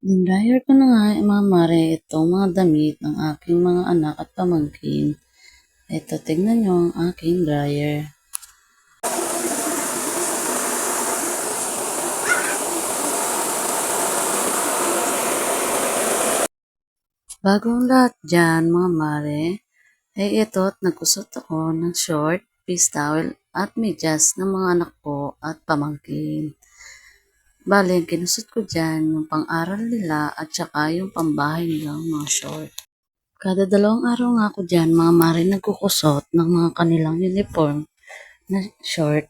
Dinryer ko na nga, eh, mare, itong mga damit ng aking mga anak at pamangkin. Ito, tignan nyo ang aking dryer. Bagong lahat dyan, mga mare, ay ito at nagkusot ako ng short, face towel at medyas ng mga anak ko at pamangkin. Bale, ang kinusot ko dyan, yung pang-aral nila at saka yung pambahay nilang mga short. Kada dalawang araw nga ako dyan, mga mare nagkukusot ng mga kanilang uniform na short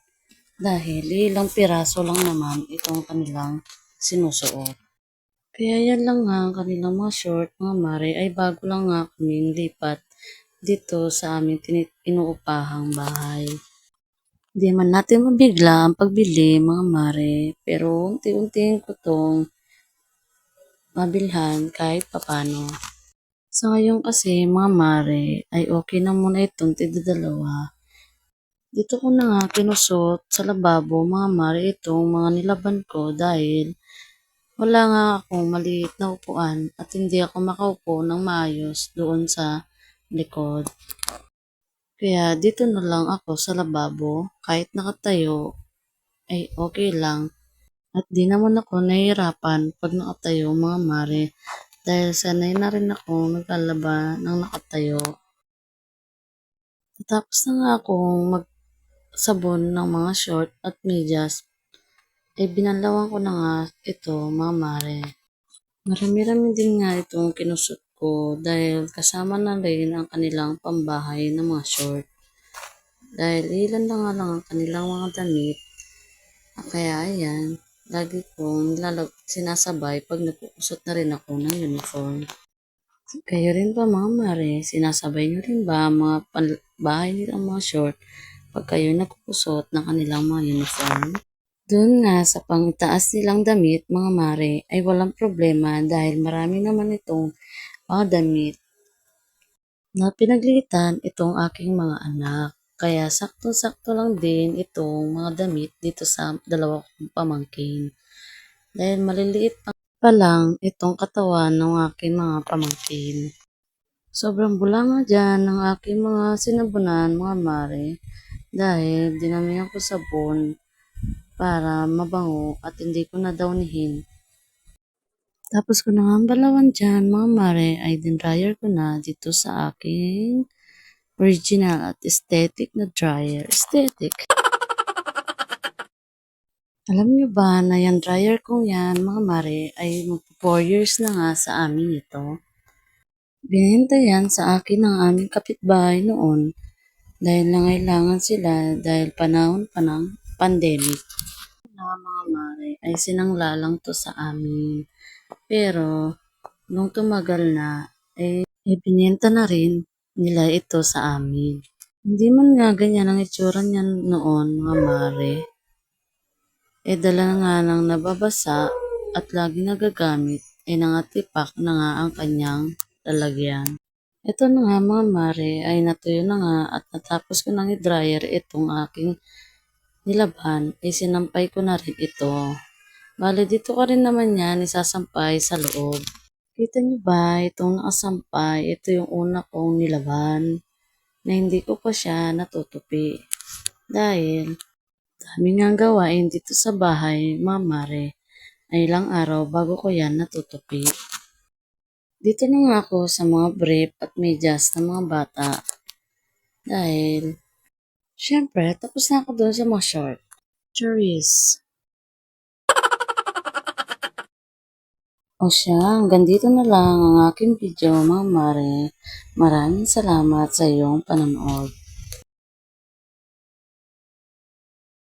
dahil ilang piraso lang naman itong kanilang sinusuot. Kaya yan lang nga ang kanilang mga short, mga mare, ay bago lang nga kaming lipat dito sa aming inuupahang bahay. Di man natin mabigla ang pagbili, mga mare, pero unti-untiin ko tong mabilhan kahit papano. Sa ngayon kasi, mga mare, ay okay na muna itong tigdadalawa. Dito ko na nga kinusot sa lababo, mga mare, itong mga nilaban ko dahil wala nga akong maliit na upuan at hindi ako makaupo ng maayos doon sa likod. Kaya dito na lang ako sa lababo, kahit nakatayo, ay okay lang. At di naman ako nahihirapan pag nakatayo mga mare dahil sanay na rin ako naglalaba ng nakatayo. Tapos na nga akong magsabon ng mga short at medyas, ay binalawan ko na nga ito mga mare. Marami-rami din nga itong kinusot ko dahil kasama na rin ang kanilang pambahay ng mga short. Dahil ilan na nga lang ang kanilang mga damit. Ah, Kaya ayan, lagi kong nilalag sinasabay pag nagkukusot na rin ako ng uniform. Kayo rin ba mga mare, sinasabay nyo rin ba mga bahay nilang mga short pag kayo nagkukusot ng kanilang mga uniform? Doon nga sa pangtaas nilang damit, mga mare, ay walang problema dahil marami naman itong mga damit na pinaglitan itong aking mga anak. Kaya sakto-sakto lang din itong mga damit dito sa dalawa kong pamangkin. Dahil maliliit pa, lang itong katawan ng aking mga pamangkin. Sobrang bula nga dyan ng aking mga sinabunan, mga mare. Dahil dinamihan ko sabon para mabango at hindi ko na dawnihin. Tapos ko na nga ang balawan dyan, mga mare, ay dinryer ko na dito sa aking original at aesthetic na dryer. Aesthetic. Alam niyo ba na yung dryer kong yan, mga mare, ay mag 4 years na nga sa amin ito. Binenta yan sa akin ng aming kapitbahay noon dahil nangailangan sila dahil panahon pa ng pandemic. Na mga mare ay sinangla lang to sa amin. Pero nung tumagal na, eh, eh binenta na rin nila ito sa amin. Hindi man nga ganyan ang itsura niyan noon, mga mare. Eh dala nga ng nababasa at lagi nagagamit, eh nangatipak na nga ang kanyang lalagyan. Ito na nga mga mare ay natuyo na nga at natapos ko nang i-dryer itong aking nilaban ay sinampay ko na rin ito. Bale dito ko rin naman yan isasampay sa loob. Kita niyo ba itong nakasampay? Ito yung una kong nilaban na hindi ko pa siya natutupi. Dahil dami nga gawain dito sa bahay, mamare, ay ilang araw bago ko yan natutupi. Dito na nga ako sa mga brief at medyas ng mga bata. Dahil, syempre, tapos na ako doon sa mga short. Cheers. O siya, hanggang dito na lang ang aking video, mga mare. Maraming salamat sa iyong panonood.